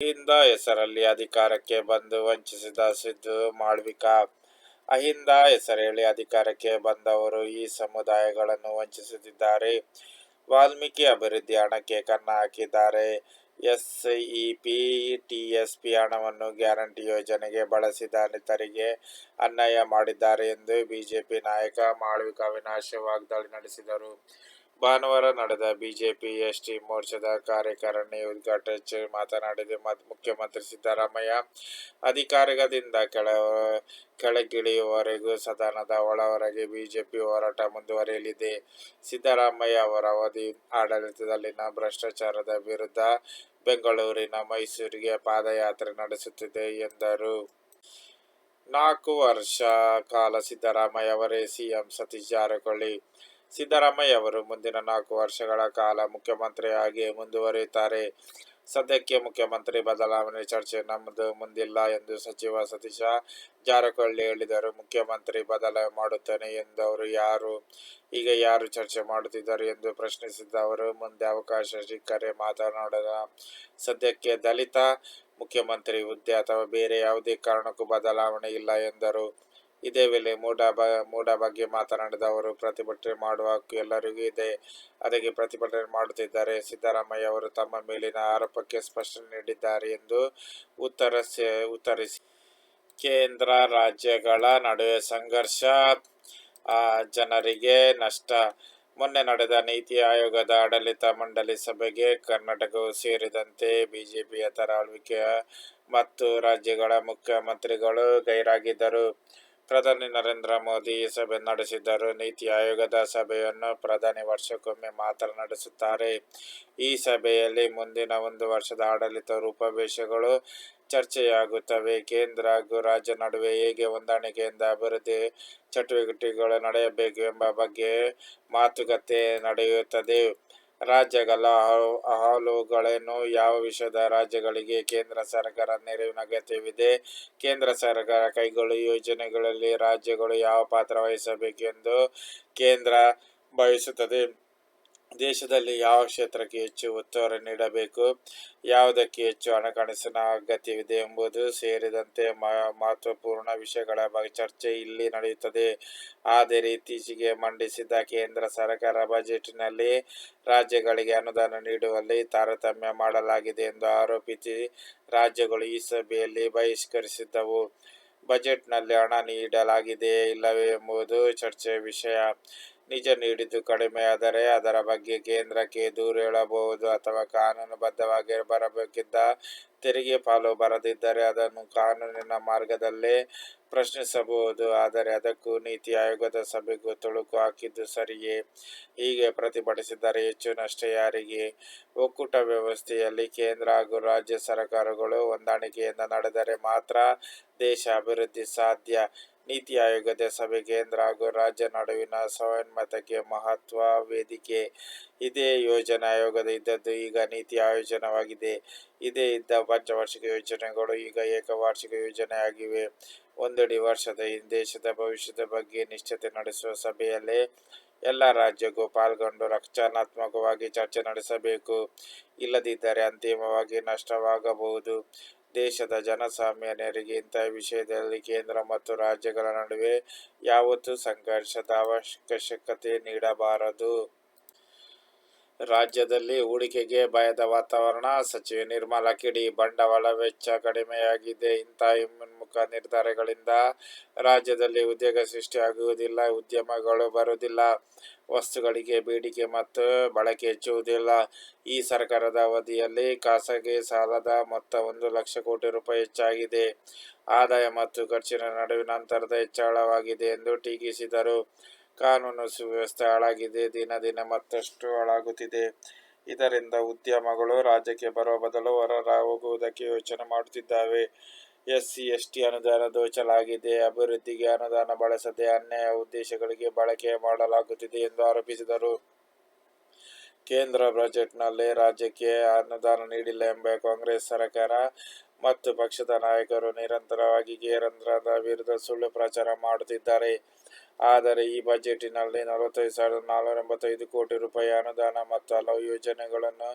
ಅಹಿಂದ ಹೆಸರಲ್ಲಿ ಅಧಿಕಾರಕ್ಕೆ ಬಂದು ವಂಚಿಸಿದ ಸಿದ್ದು ಮಾಳ್ವಿಕಾ ಅಹಿಂದ ಹೆಸರೇಳಿ ಅಧಿಕಾರಕ್ಕೆ ಬಂದವರು ಈ ಸಮುದಾಯಗಳನ್ನು ವಂಚಿಸುತ್ತಿದ್ದಾರೆ ವಾಲ್ಮೀಕಿ ಅಭಿವೃದ್ಧಿ ಹಣಕ್ಕೆ ಕನ್ನ ಹಾಕಿದ್ದಾರೆ. ಎಸ್ಇಪಿ ಪಿ ಹಣವನ್ನು ಗ್ಯಾರಂಟಿ ಯೋಜನೆಗೆ ಬಳಸಿದ ದಲಿತರಿಗೆ ಅನ್ಯಾಯ ಮಾಡಿದ್ದಾರೆ ಎಂದು ಬಿಜೆಪಿ ನಾಯಕ ಮಾಳ್ವಿಕಾ ಅವಿನಾಶ್ ವಾಗ್ದಾಳಿ ನಡೆಸಿದರು. ಭಾನುವಾರ ನಡೆದ ಬಿಜೆಪಿ ಎಸ್ಟಿ ಮೋರ್ಚಾದ ಕಾರ್ಯಕಾರಿಣಿ ಉದ್ಘಾಟಿಸಿ ಮಾತನಾಡಿದ ಮುಖ್ಯಮಂತ್ರಿ ಸಿದ್ದರಾಮಯ್ಯ ಅಧಿಕಾರದಿಂದ ಕೆಳ, ಕೆಳಗಿಳಿಯುವವರೆಗೂ ಸದನದ ಒಳವರೆಗೆ ಬಿಜೆಪಿ ಹೋರಾಟ ಮುಂದುವರಿಯಲಿದೆ. ಸಿದ್ದರಾಮಯ್ಯ ಅವರ ಅವಧಿ ಆಡಳಿತದಲ್ಲಿನ ಭ್ರಷ್ಟಾಚಾರದ ವಿರುದ್ಧ ಬೆಂಗಳೂರಿನ ಮೈಸೂರಿಗೆ ಪಾದಯಾತ್ರೆ ನಡೆಸುತ್ತಿದೆ ಎಂದರು. ನಾಲ್ಕು ವರ್ಷ ಕಾಲ ಸಿದ್ದರಾಮಯ್ಯ ಅವರೇ ಸಿಎಂ ಸತೀಶ್ ಜಾರಕಿಹೊಳಿ ಸಿದ್ದರಾಮಯ್ಯ ಅವರು ಮುಂದಿನ ನಾಲ್ಕು ವರ್ಷಗಳ ಕಾಲ ಮುಖ್ಯಮಂತ್ರಿಯಾಗಿ ಮುಂದುವರಿಯುತ್ತಾರೆ. ಸದ್ಯಕ್ಕೆ ಮುಖ್ಯಮಂತ್ರಿ ಬದಲಾವಣೆ ಚರ್ಚೆ ನಮ್ಮದು ಮುಂದಿಲ್ಲ ಎಂದು ಸಚಿವ ಸತೀಶ ಜಾರಕಿಹೊಳಿ ಹೇಳಿದರು. ಮುಖ್ಯಮಂತ್ರಿ ಬದಲಾವಣೆ ಮಾಡುತ್ತೇನೆ ಎಂದು ಅವರು ಯಾರು? ಈಗ ಯಾರು ಚರ್ಚೆ ಮಾಡುತ್ತಿದ್ದಾರೆ ಎಂದು ಪ್ರಶ್ನಿಸಿದ ಅವರು, ಮುಂದೆ ಅವಕಾಶ ಸಿಕ್ಕರೆ ಮಾತನಾಡದ ಸದ್ಯಕ್ಕೆ ದಲಿತ ಮುಖ್ಯಮಂತ್ರಿ ಹುದ್ದೆ ಅಥವಾ ಬೇರೆ ಯಾವುದೇ ಕಾರಣಕ್ಕೂ ಬದಲಾವಣೆ ಇಲ್ಲ ಎಂದರು. ಇದೇ ವೇಳೆ ಮೂಡ ಬ, ಮೂಡ ಬಗ್ಗೆ ಮಾತನಾಡಿದ ಅವರು, ಪ್ರತಿಭಟನೆ ಮಾಡುವ ಹಕ್ಕು ಎಲ್ಲರಿಗೂ ಇದೆ. ಅದಕ್ಕೆ ಪ್ರತಿಭಟನೆ ಮಾಡುತ್ತಿದ್ದಾರೆ. ಸಿದ್ದರಾಮಯ್ಯ ಅವರು ತಮ್ಮ ಮೇಲಿನ ಆರೋಪಕ್ಕೆ ಸ್ಪಷ್ಟನೆ ನೀಡಿದ್ದಾರೆ ಎಂದು ಉತ್ತರ ಉತ್ತರಿಸಿ. ಕೇಂದ್ರ ರಾಜ್ಯಗಳ ನಡುವೆ ಸಂಘರ್ಷ ಜನರಿಗೆ ನಷ್ಟ. ಮೊನ್ನೆ ನಡೆದ ನೀತಿ ಆಯೋಗದ ಆಡಳಿತ ಮಂಡಳಿ ಸಭೆಗೆ ಕರ್ನಾಟಕವು ಸೇರಿದಂತೆ ಬಿಜೆಪಿಯ ತರಾಳ್ವಿಕೆಯ ಮತ್ತು ರಾಜ್ಯಗಳ ಮುಖ್ಯಮಂತ್ರಿಗಳು ಗೈರಾಗಿದ್ದರು. ಪ್ರಧಾನಿ ನರೇಂದ್ರ ಮೋದಿ ಈ ಸಭೆ ನಡೆಸಿದ್ದರು. ನೀತಿ ಆಯೋಗದ ಸಭೆಯನ್ನು ಪ್ರಧಾನಿ ವರ್ಷಕ್ಕೊಮ್ಮೆ ಮಾತ್ರ ನಡೆಸುತ್ತಾರೆ. ಈ ಸಭೆಯಲ್ಲಿ ಮುಂದಿನ ಒಂದು ವರ್ಷದ ಆಡಳಿತ ರೂಪವೇಶಗಳು ಚರ್ಚೆಯಾಗುತ್ತವೆ. ಕೇಂದ್ರ ಹಾಗೂ ರಾಜ್ಯ ನಡುವೆ ಹೇಗೆ ಹೊಂದಾಣಿಕೆಯಿಂದ ಅಭಿವೃದ್ಧಿ ಚಟುವಟಿಕೆಗಳು ನಡೆಯಬೇಕು ಎಂಬ ಬಗ್ಗೆ ಮಾತುಕತೆ ನಡೆಯುತ್ತದೆ. ರಾಜ್ಯಗಳ ಅಹಾ- ಅಹವಾಲುಗಳೇನು ಯಾವ ವಿಷಯದ ರಾಜ್ಯಗಳಿಗೆ ಕೇಂದ್ರ ಸರ್ಕಾರ ನೆರವಿನ ಅಗತ್ಯವಿದೆ? ಕೇಂದ್ರ ಸರ್ಕಾರ ಕೈಗೊಳ್ಳುವ ಯೋಜನೆಗಳಲ್ಲಿ ರಾಜ್ಯಗಳು ಯಾವ ಪಾತ್ರ ವಹಿಸಬೇಕೆಂದು ಕೇಂದ್ರ ಬಯಸುತ್ತದೆ? ದೇಶದಲ್ಲಿ ಯಾವ ಕ್ಷೇತ್ರಕ್ಕೆ ಹೆಚ್ಚು ಒತ್ತುವರಿ ನೀಡಬೇಕು, ಯಾವುದಕ್ಕೆ ಹೆಚ್ಚು ಹಣಕಾಸಿನ ಅಗತ್ಯವಿದೆ ಎಂಬುದು ಸೇರಿದಂತೆ ಮಹತ್ವಪೂರ್ಣ ವಿಷಯಗಳ ಬಗ್ಗೆ ಚರ್ಚೆ ಇಲ್ಲಿ ನಡೆಯುತ್ತದೆ. ಆದರೆ ಇತ್ತೀಚೆಗೆ ಮಂಡಿಸಿದ ಕೇಂದ್ರ ಸರ್ಕಾರ ಬಜೆಟ್ನಲ್ಲಿ ರಾಜ್ಯಗಳಿಗೆ ಅನುದಾನ ನೀಡುವಲ್ಲಿ ತಾರತಮ್ಯ ಮಾಡಲಾಗಿದೆ ಎಂದು ಆರೋಪಿಸಿ ರಾಜ್ಯಗಳು ಈ ಸಭೆಯಲ್ಲಿ ಬಹಿಷ್ಕರಿಸಿದ್ದವು. ಬಜೆಟ್ನಲ್ಲಿ ಹಣ ನೀಡಲಾಗಿದೆಯೇ ಇಲ್ಲವೇ ಎಂಬುದು ಚರ್ಚೆಯ ವಿಷಯ. ನಿಜ ನೀಡಿದ್ದು ಕಡಿಮೆಯಾದರೆ ಅದರ ಬಗ್ಗೆ ಕೇಂದ್ರಕ್ಕೆ ದೂರು ಹೇಳಬಹುದು ಅಥವಾ ಕಾನೂನುಬದ್ಧವಾಗಿ ಬರಬೇಕಿದ್ದ ತೆರಿಗೆ ಪಾಲು ಬರದಿದ್ದರೆ ಅದನ್ನು ಕಾನೂನಿನ ಮಾರ್ಗದಲ್ಲೇ ಪ್ರಶ್ನಿಸಬಹುದು. ಆದರೆ ಅದಕ್ಕೂ ನೀತಿ ಆಯೋಗದ ಸಭೆಗೂ ತುಳುಕು ಹಾಕಿದ್ದು ಸರಿಯೇ? ಹೀಗೆ ಪ್ರತಿಭಟಿಸಿದರೆ ಹೆಚ್ಚು ನಷ್ಟ ಯಾರಿಗೆ? ಒಕ್ಕೂಟ ವ್ಯವಸ್ಥೆಯಲ್ಲಿ ಕೇಂದ್ರ ಹಾಗೂ ರಾಜ್ಯ ಸರ್ಕಾರಗಳು ಹೊಂದಾಣಿಕೆಯಿಂದ ನಡೆದರೆ ಮಾತ್ರ ದೇಶ ಅಭಿವೃದ್ಧಿ ಸಾಧ್ಯ. ನೀತಿ ಆಯೋಗದ ಸಭೆ ಕೇಂದ್ರ ಹಾಗೂ ರಾಜ್ಯ ನಡುವಿನ ಸಮನ್ವಯತೆಗೆ ಮಹತ್ವ ವೇದಿಕೆ. ಇದೇ ಯೋಜನಾ ಆಯೋಗದ ಇದ್ದದ್ದು ಈಗ ನೀತಿ ಆಯೋಜನವಾಗಿದೆ. ಇದೇ ಇದ್ದ ಪಂಚವಾರ್ಷಿಕ ಯೋಜನೆಗಳು ಈಗ ಏಕವಾರ್ಷಿಕ ಯೋಜನೆಯಾಗಿವೆ. ಒಂದಡಿ ವರ್ಷದ ದೇಶದ ಭವಿಷ್ಯದ ಬಗ್ಗೆ ನಿಶ್ಚಿತ ನಡೆಸುವ ಸಭೆಯಲ್ಲಿ ಎಲ್ಲ ರಾಜ್ಯಕ್ಕೂ ಪಾಲ್ಗೊಂಡು ರಕ್ಷಣಾತ್ಮಕವಾಗಿ ಚರ್ಚೆ ನಡೆಸಬೇಕು. ಇಲ್ಲದಿದ್ದರೆ ಅಂತಿಮವಾಗಿ ನಷ್ಟವಾಗಬಹುದು. ದೇಶದ ಜನಸಾಮಾನ್ಯರಿಗೆ ಇಂತಹ ವಿಷಯದಲ್ಲಿ ಕೇಂದ್ರ ಮತ್ತು ರಾಜ್ಯಗಳ ನಡುವೆ ಯಾವತ್ತೂ ಸಂಘರ್ಷದ ಅವಶ್ಯಕತೆ ನೀಡಬಾರದು. ರಾಜ್ಯದಲ್ಲಿ ಹೂಡಿಕೆಗೆ ಭಯದ ವಾತಾವರಣ. ಸಚಿವೆ ನಿರ್ಮಲಾ ಕಿಡಿ ಬಂಡವಾಳ ವೆಚ್ಚ ಕಡಿಮೆಯಾಗಿದೆ. ಇಂಥ ಹಿಮ್ಮುಖ ನಿರ್ಧಾರಗಳಿಂದ ರಾಜ್ಯದಲ್ಲಿ ಉದ್ಯೋಗ ಸೃಷ್ಟಿಯಾಗುವುದಿಲ್ಲ ಉದ್ಯಮಗಳು ಬರುವುದಿಲ್ಲ, ವಸ್ತುಗಳಿಗೆ ಬೇಡಿಕೆ ಮತ್ತು ಬಳಕೆ ಹೆಚ್ಚುವುದಿಲ್ಲ. ಈ ಸರ್ಕಾರದ ಅವಧಿಯಲ್ಲಿ ಖಾಸಗಿ ಸಾಲದ ಮೊತ್ತ ಒಂದು ಲಕ್ಷ ಕೋಟಿ ರೂಪಾಯಿ ಹೆಚ್ಚಾಗಿದೆ. ಆದಾಯ ಮತ್ತು ಖರ್ಚಿನ ನಡುವಿನ ಅಂತರದ ಹೆಚ್ಚಳವಾಗಿದೆ ಎಂದು ಟೀಕಿಸಿದರು. ಕಾನೂನು ಸುವ್ಯವಸ್ಥೆ ಹಾಳಾಗಿದೆ. ದಿನ ದಿನ ಮತ್ತಷ್ಟು ಹಾಳಾಗುತ್ತಿದೆ. ಇದರಿಂದ ಉದ್ಯಮಗಳು ರಾಜ್ಯಕ್ಕೆ ಬರುವ ಬದಲು ಹೊರ ಹೋಗುವುದಕ್ಕೆ ಯೋಚನೆ ಮಾಡುತ್ತಿದ್ದಾವೆ. ಎಸ್ ಟಿ ಅನುದಾನ ದೋಚಲಾಗಿದೆ. ಅಭಿವೃದ್ಧಿಗೆ ಅನುದಾನ ಬಳಸದೆ ಅನ್ಯಾಯ ಉದ್ದೇಶಗಳಿಗೆ ಬಳಕೆ ಮಾಡಲಾಗುತ್ತಿದೆ ಎಂದು ಆರೋಪಿಸಿದರು. ಕೇಂದ್ರ ಬಜೆಟ್ನಲ್ಲಿ ರಾಜ್ಯಕ್ಕೆ ಅನುದಾನ ನೀಡಿಲ್ಲ ಎಂಬ ಕಾಂಗ್ರೆಸ್ ಸರ್ಕಾರ ಮತ್ತು ಪಕ್ಷದ ನಾಯಕರು ನಿರಂತರವಾಗಿ ಗೇರಂದ್ರದ ವಿರುದ್ಧ ಸುಳ್ಳು ಪ್ರಚಾರ ಮಾಡುತ್ತಿದ್ದಾರೆ. ಆದರೆ ಈ ಬಜೆಟಿನಲ್ಲಿ ನಲವತ್ತೈದು ಸಾವಿರದ ನಾಲ್ನೂರ ಎಂಬತ್ತೈದು ಕೋಟಿ ರೂಪಾಯಿ ಅನುದಾನ ಮತ್ತು ಹಲವು ಯೋಜನೆಗಳನ್ನು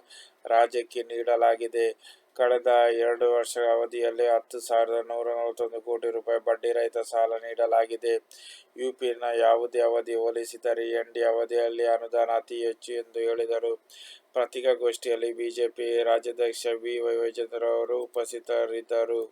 ರಾಜ್ಯಕ್ಕೆ ನೀಡಲಾಗಿದೆ. ಕಳೆದ ಎರಡು ವರ್ಷಗಳ ಅವಧಿಯಲ್ಲಿ ಹತ್ತು ಸಾವಿರದ ನೂರ ನಲವತ್ತೊಂದು ಕೋಟಿ ರೂಪಾಯಿ ಬಡ್ಡಿ ರಹಿತ ಸಾಲ ನೀಡಲಾಗಿದೆ. ಯುಪಿನ ಯಾವುದೇ ಅವಧಿ ಹೋಲಿಸಿದರೆ ಎನ್ ಡಿ ಅವಧಿಯಲ್ಲಿ ಅನುದಾನ ಅತಿ ಹೆಚ್ಚು ಎಂದು ಹೇಳಿದರು. ಪತ್ರಿಕಾಗೋಷ್ಠಿಯಲ್ಲಿ ಬಿಜೆಪಿ ರಾಜ್ಯಾಧ್ಯಕ್ಷ ಬಿ. ವೈ. ವೈಚಂದ್ರ ಅವರು ಉಪಸ್ಥಿತರಿದ್ದರು.